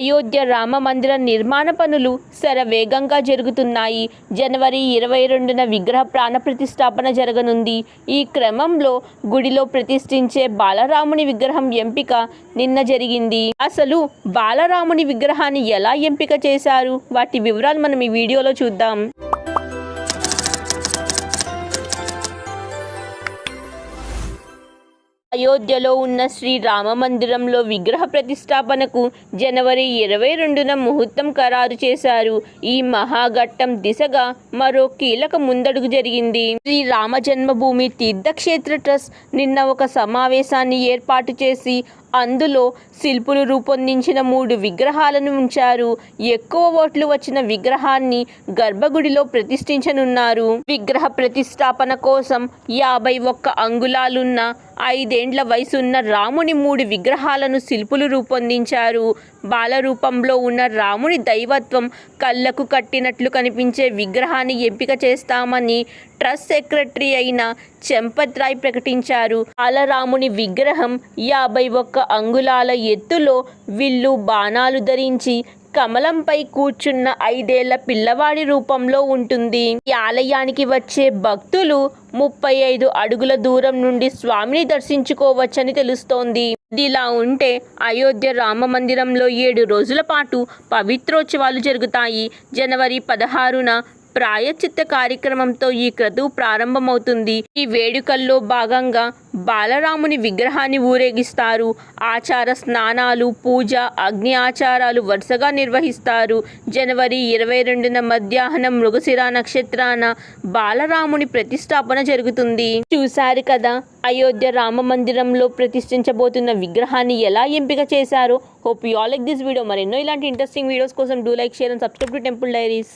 అయోధ్య రామ మందిర నిర్మాణ పనులు శరవేగంగా జరుగుతున్నాయి. జనవరి ఇరవై రెండున విగ్రహ ప్రాణ ప్రతిష్టాపన జరగనుంది. ఈ క్రమంలో గుడిలో ప్రతిష్ఠించే బాలరాముని విగ్రహం ఎంపిక నిన్న జరిగింది. అసలు బాలరాముని విగ్రహాన్ని ఎలా ఎంపిక చేశారు? వాటి వివరాలు మనం ఈ వీడియోలో చూద్దాం. అయోధ్యలో ఉన్న శ్రీ రామ మందిరంలో విగ్రహ ప్రతిష్టాపనకు జనవరి ఇరవై రెండున ముహూర్తం ఖరారు చేశారు. ఈ మహాఘట్టం దిశగా మరో కీలక ముందడుగు జరిగింది. శ్రీ రామ జన్మభూమి తీర్థక్షేత్ర ట్రస్ట్ నిన్న ఒక సమావేశాన్ని ఏర్పాటు చేసి అందులో శిల్పులు రూపొందించిన మూడు విగ్రహాలను ఉంచారు. ఎక్కువ ఓట్లు వచ్చిన విగ్రహాన్ని గర్భగుడిలో ప్రతిష్ఠించనున్నారు. విగ్రహ ప్రతిష్టాపన కోసం యాభై ఒక్క అంగుళాలున్న ఐదేండ్ల వయసున్న రాముని మూడు విగ్రహాలను శిల్పులు రూపొందించారు. బాల రూపంలో ఉన్న రాముని దైవత్వం కళ్ళకు కట్టినట్లు కనిపించే విగ్రహాన్ని ఎంపిక చేస్తామని ట్రస్ట్ సెక్రటరీ అయిన చెంపత్ రాయ్ ప్రకటించారు. బాలరాముని విగ్రహం యాభై ఒక్క అంగుళాల ఎత్తులో విల్లు బాణాలు ధరించి కమలంపై కూర్చున్న ఐదేళ్ళ పిల్లవాడి రూపంలో ఉంటుంది. ఈ ఆలయానికి వచ్చే భక్తులు ముప్పై ఐదు అడుగుల దూరం నుండి స్వామిని దర్శించుకోవచ్చని తెలుస్తోంది. ఇదిలా ఉంటే అయోధ్య రామ మందిరంలో ఏడు రోజుల పాటు పవిత్రోత్సవాలు జరుగుతాయి. జనవరి పదహారున ప్రాయచిత్త కార్యక్రమంతో ఈ క్రతువు ప్రారంభమవుతుంది. ఈ వేడుకల్లో భాగంగా బాలరాముని విగ్రహాన్ని ఊరేగిస్తారు. ఆచార స్నానాలు పూజ అగ్ని ఆచారాలు వరుసగా నిర్వహిస్తారు. జనవరి ఇరవై రెండున మధ్యాహ్నం మృగశిర నక్షత్రాన బాలరాముని ప్రతిష్టాపన జరుగుతుంది. చూశారు కదా అయోధ్య రామ మందిరంలో ప్రతిష్ఠించబోతున్న విగ్రహాన్ని ఎలా ఎంపిక చేశారో. Hope you all like this video మరెన్నో ఇలాంటి ఇంట్రెస్టింగ్ వీడియోస్ కోసం do like share and subscribe to temple diaries